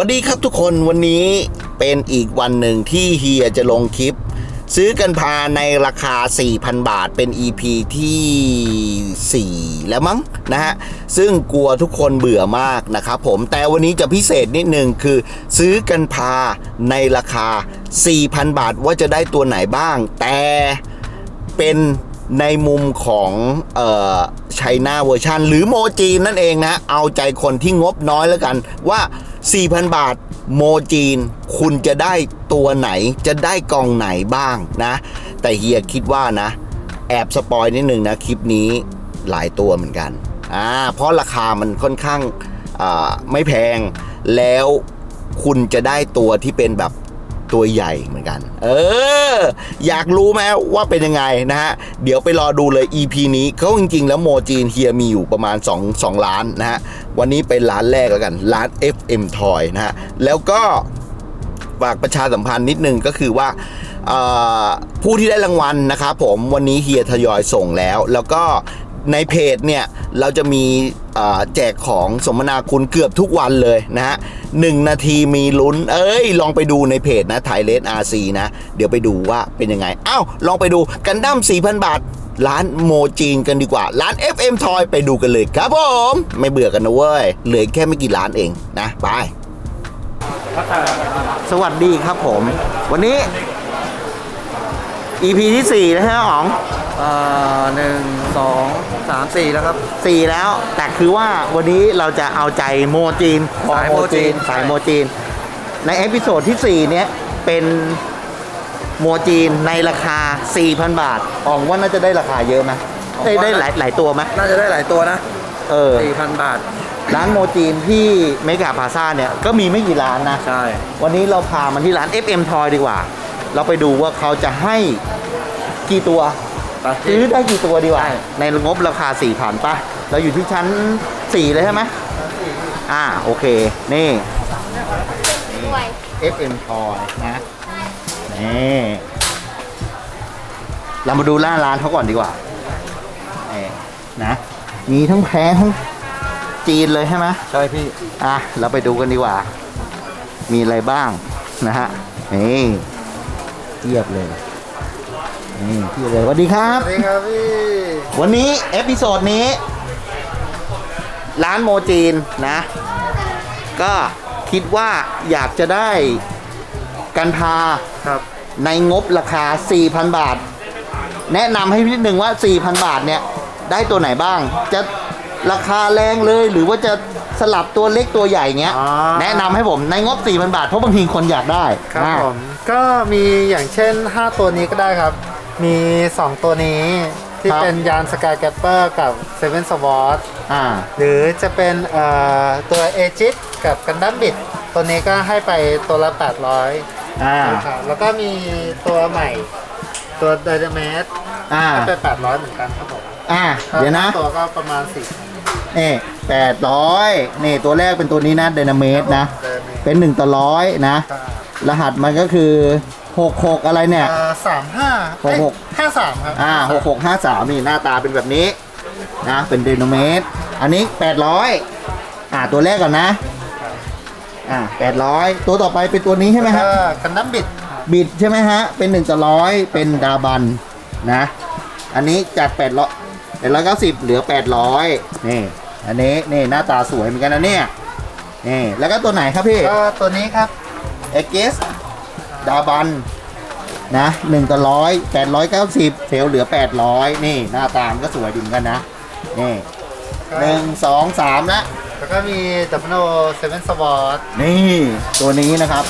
วันดีครับทุกคนวันนี้เป็นอีกวันหนึ่งที่เฮียจะลงคลิป ซื้อกันพาในราคา 4,000 บาทเป็น EP ที่ 4 แล้วมั้งนะฮะ ซึ่งกลัวทุกคนเบื่อมากนะครับผมแต่วันนี้จะพิเศษนิดนึงคือ ซื้อกันพาในราคา 4,000 บาทว่าจะได้ตัวไหนบ้าง แต่เป็น ในมุมของเอ่อไชน่าเวอร์ชันหรือโมจีนนั่นเองนะ เอาใจคนที่งบน้อยแล้วกันว่า 4,000 บาทโมจีน คุณจะได้ตัวไหนจะได้กองไหนบ้างนะ แต่เฮียคิดว่านะ แอบสปอยนิดนึงนะ คลิปนี้หลายตัวเหมือนกันอ่าเพราะราคามันค่อนข้างไม่แพงแล้วคุณจะได้ตัวที่เป็นแบบ ตัวใหญ่เหมือนกัน เออ อยากรู้ไหมว่าเป็นยังไงนะฮะ เดี๋ยวไปรอดูเลย EP นี้เขาจริงๆ แล้วโมจีนเฮียมีอยู่ประมาณ 2 2 ล้านนะฮะ วันนี้เป็นร้านแรกแล้วกัน ร้าน FM Toy นะฮะ แล้วก็ฝากประชาสัมพันธ์นิดนึงก็คือว่าผู้ที่ได้รางวัลนะครับผมวันนี้เฮียทยอยส่งแล้ว แล้วก็ ในเพจเนี่ยเราจะมีแจกของสมนาคุณเกือบทุกวันเลยนะฮะหนึ่งนาทีมีลุ้น เอ้ย ลองไปดูในเพจนะไทยเลสอาร์ซีนะ เดี๋ยวไปดูว่าเป็นยังไงอ้าวลองไปดูกันดั้ม4,000 บาท ร้านโมจีนกันดีกว่า ร้าน FM Toy ไปดูกันเลยครับผม ไม่เบื่อกันนะเว้ย เหลือแค่ไม่กี่ร้านเองนะ ไป สวัสดีครับผม วันนี้ EP ที่4นะฮะอ๋องอ่าหนึ่งสองสามสี่แล้วครับ4แล้ว แต่คือว่าวันนี้เราจะเอาใจโมจีนสายโมจีน สายโมจีน ในเอพิโซดที่4 เนี้ยเป็นโมจีนในราคา 4,000 บาทอ๋องว่าน่าจะได้ราคาเยอะไหมได้ได้หลายหลายตัวไหมน่าจะได้หลายตัวนะเออ สี่พันบาท ร้านโมจีนที่เมกาพาซ่าเนี่ย ก็มีไม่กี่ร้านนะ ใช่ วันนี้เราพามันที่ร้าน FM Toy ดีกว่า เราไปดูว่าเขาจะให้กี่ตัวไปซื้อได้กี่ตัวดีกว่าในงบราคา4 0 0 0ป่ะเราอยู่ที่ชั้น 4 เลยใช่ไหมอ่าโอเค นี่ด้วย FM Toy นะนี่เรามาดูหน้าร้านเขาก่อนดีกว่านี่นะ มีทั้งแพ้ทั้งจีนเลยใช่ไหมใช่พี่ อะ เราไปดูกันดีกว่า มีอะไรบ้างนะฮะ นี่ เทียบเลยนี่เทียบเลยสวัสดีครับ สวัสดีครับพี่ วันนี้เอพิโซดนี้ ร้านโมจีนนะ ก็คิดว่าอยากจะได้กันพาครับในงบราคา 4,000 บาท แนะนำให้นิดนึงว่า 4,000 บาทเนี่ย ได้ตัวไหนบ้าง จะราคาแรงเลยหรือว่าจะสลับตัวเล็กตัวใหญ่เงี้ยอ๋อแนะนำให้ผมในงบ 4,000 บาท เพราะบางทีคนอยากได้ครับอ่าผม ก็มีอย่างเช่น 5 ตัวนี้ก็ได้ครับ มี 2 ตัวนี้ที่เป็นยานสกายแกปเปอร์กับเซเว่นสวอตอ่า หรือจะเป็นเอ่อตัวเอจิตกับกันดั้มบิดตัวนี้ก็ให้ไปตัวละ 800อ่านะครับแล้วก็มีตัวใหม่ตัวไดนาเมสอ่า ให้ไป 800 เหมือนกันครับผมอ่า เดี๋ยวนะ ตัวก็ประมาณ4นี่แปดร้อยนี่ตัวแรกเป็นตัวนี้นะ d y นาเมตนะเป็นหนึ่งต่อร้อยนะร หัสมันก็คือหกหกอะไรเนี่ย สามห้าหกหกห้าสามครับอ่าหกหกห้าสามนี่หน้าตาเป็นแบบนี้นะเป็นเดนเมตรอันนี้แปดร้อยอ่าตัวแรกก่อนนะ อ่าแปดร้อยตัวต่อไปเป็นตัวนี้ใช่ไหมฮะก็กันดั้มบิดบิดใช่ไหมฮะ เป็นหนึ่งต่อร้อยเป็นดาบันนะ อันนี้จากแปดร้อยแปดร้อยเก้าสิบเหลือแปดร้อยนี่ อันนี้นี่หน้าตาสวยเหมือนกันนะเนี่ยนี่แล้วก็ตัวไหนครับพี่ ก็ตัวนี้ครับ เอเกสดาบันนะหนึ่งต่อร้อยแปดร้อยเก้าสิบเซลลเหลือแปดร้อยนี่หน้าตามนก็สวยดีเหมือนกันนะ นี่หนึ่งสองสามละแล้วก็มีดับเบิลโอเซเว่นสวอตนี่ตัวนี้นะครับ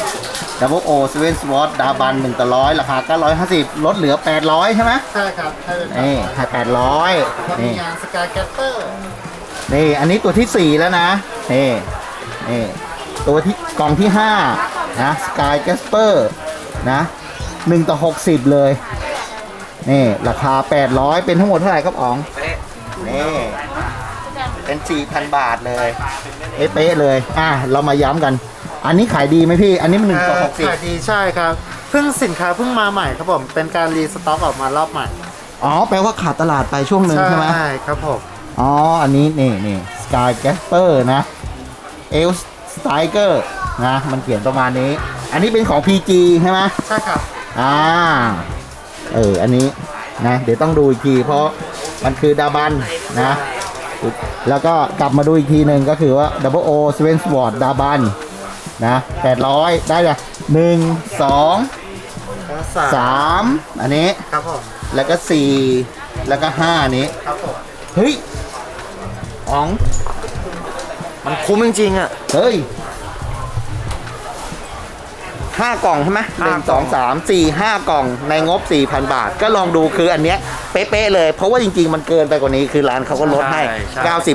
Double O Seven Sword ดาบันหนึ่งต่อร้อยราคา950ลดเหลือ800ใช่ไหมใช่ครับใช่เป็นนี่ให้800ก็มีนี่งานสกายแกปเปอร์นี่อันนี้ตัวที่4แล้วนะนี่นี่ตัวที่กล่องที่5 นะ Sky Jasper นะ1ต่อ60เลย นี่ ราคา800เป็นทั้งหมดเท่าไหร่ครับอ๋องนี่เป็น4,000บาทเลยเป๊ะๆเลยอะเรามาย้ำกัน อันนี้ขายดีไหมพี่ อันนี้มัน1ต่อเอ่อขายดีใช่ครับ เพิ่งสินค้าเพิ่งมาใหม่ครับผม เป็นการรีสต็อกออกมารอบใหม่60อ๋อ แปลว่าขาดตลาดไปช่วงหนึ่งใช่ไหมครับผม อ๋อ อันนี้นี่นี่ Sky Jasper นะเอลสไตเกอร์ นะมันเขียนประมาณนี้ อันนี้เป็นของ PG ใช่ไหมใช่ครับอ่าเอออันนี้นะเดี๋ยวต้องดูอีกทีเพราะมันคือดาบันนะ แล้วก็กลับมาดูอีกทีหนึ่งก็คือว่า Double O s w e n s w o r d ดาบันนะ800 ได้เลยหนึ่งสองแล้วสามสามอันนี้ ครับผมแล้วก็สี่แล้วก็ห้านี้ ครับผมเฮ้ยอ๋อง มันคุ้มจริงๆอะ เฮ้ย ห้ากล่องใช่ไหมหห้านึ่งกสล่อองงสามสี่ห้ากล่องในงบ 4,000 บาท ก็ลองดูคืออันเนี้ยเป๊ะๆเลย เพราะว่าจริงๆ มันเกินไปกว่านี้คือร้านเขาก็ลดให้ ใช่ใช่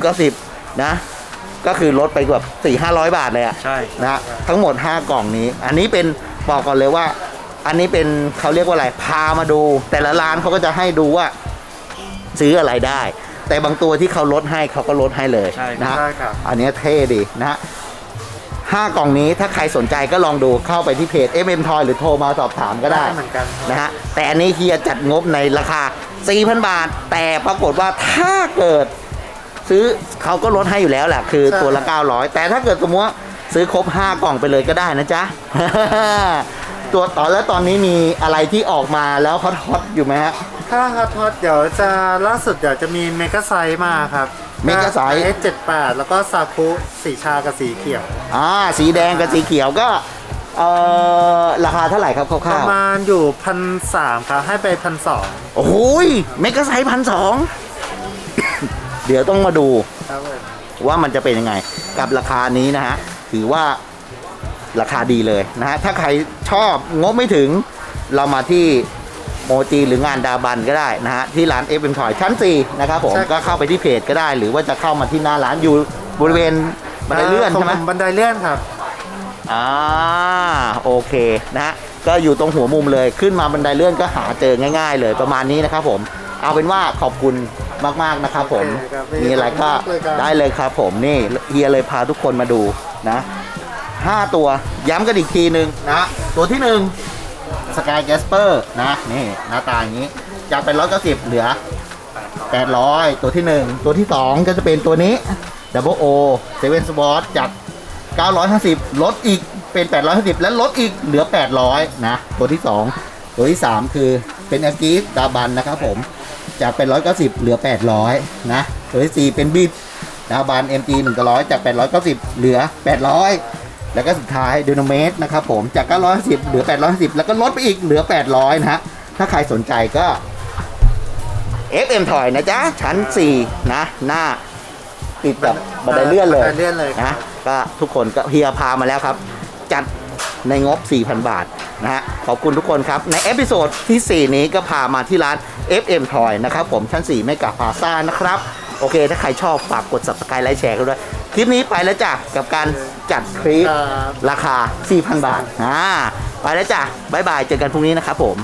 90 90 90 90 นะ ก็คือลดไปเกือบ4 500 บาทเลยอะ ใช่ นะฮะทั้งหมด 5 กล่องนี้ อันนี้เป็นบอกก่อนเลยว่า อันนี้เป็นเขาเรียกว่าอะไรพามาดู แต่ละร้านเขาก็จะให้ดูว่า ซื้ออะไรได้ แต่บางตัวที่เขาลดให้เขาก็ลดให้เลยใช่นะฮะใช่ครับ อันนี้เท่ดีนะฮะ ห้ากล่องนี้ถ้าใครสนใจก็ลองดูเข้าไปที่เพจ MM Toy หรือโทรมาสอบถามก็ได้เหมือนกัน นะฮะแต่อันนี้เฮียจัดงบในราคา 4,000 บาท แต่ปรากฏว่าถ้าเกิด ซื้อเขาก็ลดให้อยู่แล้วแหละคือตัวละ 900 แต่ถ้าเกิดสมมติว่าซื้อครบ 5 กล่องไปเลยก็ได้นะจ๊ะ ตัวต่อแล้วตอนนี้มีอะไรที่ออกมาแล้วฮอตๆอยู่ไหมฮะ ถ้าฮอตฮอตเดี๋ยวจะล่าสุดเดี๋ยวจะมีเมกะไซส์มาครับ เมกะไซส์เอสเจ็ดแปดแล้วก็ซาคุสีชากับสีเขียว อ่าสีแดงกับสีเขียวก็เอ่อราคาเท่าไหร่ครับคปร่าระวมาณอยู่พันสามครับ ให้ไปพันสองๆโอ้โหยเมกะไซส์พันสอง เดี๋ยวต้องมาดูครับผมว่ามันจะเป็นยังไง กับราคานี้นะฮะ ถือว่าราคาดีเลยนะฮะ ถ้าใครชอบงบไม่ถึงเรามาที่ โมจีหรืองานดาบันก็ได้นะฮะที่ร้านเอฟเอ็มทอยชั้น4นะครับผมก็เข้าไปที่เพจก็ได้ หรือว่าจะเข้ามาที่หน้าร้านอยู่บริเวณบันไดเลื่อนใช่ไหมขงผบันไดเลื่อนครับ อ่าโอเคนะฮะก็อยู่ตรงหัวมุมเลยขึ้นมาบันไดเลื่อนก็หาเจอง่าย ๆ เลยประมาณนี้นะครับผมเอาเป็นว่าขอบคุณมากๆนะครับผมโอเคครับมีอะไรก็ขอบคุณมากเลยครับ ได้เลยครับผมนี่เฮียเลยพาทุกคนมาดูนะห้าตัวย้ำกันอีกทีหนึ่งนะตัวที่หนึ่ง สกายแ a สเปอร์นะนี่หน้าตาอย่างนี้จากเป็นร้อยเก้าสิบเหลือ800ตัวที่1ตัวที่2ก็จะเป็นตัวนี้ Double O Seven Sport จาก950ลดอีกเป็น850แล้วลดอีกเหลือ800นะตัวที่2ตัวที่3คือเป็นแอกีสดาบันนะครับผมจากเป็น190เหลือ800นะตัวที่4เป็นบิดดาบัน MG 100จาก890เหลือ800 แล้วก็สุดท้ายดูโนเมตนะครับผมจาก950เหลือ850แล้วก็ลดไปอีกเหลือ 800 นะฮะ ถ้าใครสนใจก็ FM ถอยนะจ๊ะ ชั้น 4 นะ หน้า ติดกับบันไดเลื่อนเลยบันไดเลื่อนเลยครันะบก็ทุกคนก็เฮียพามาแล้วครับ จัดในงบ 4,000 บาทนะฮะ ขอบคุณทุกคนครับ ในเอพิโซดที่ 4 นี้ก็พามาที่ร้าน FM Toy นะครับผมชั้น 4 ไม่กับพาซ่านะครับ โอเค ถ้าใครชอบฝากกด subscribe ไลค์แชร์กันด้วย คลิปนี้ไปแล้วจ้ะกับการจัดคลิปครับราคา 4,000 บาทอ่าไปแล้วจ้ะบ๊ายบายเจอกันพรุ่งนี้นะครับผม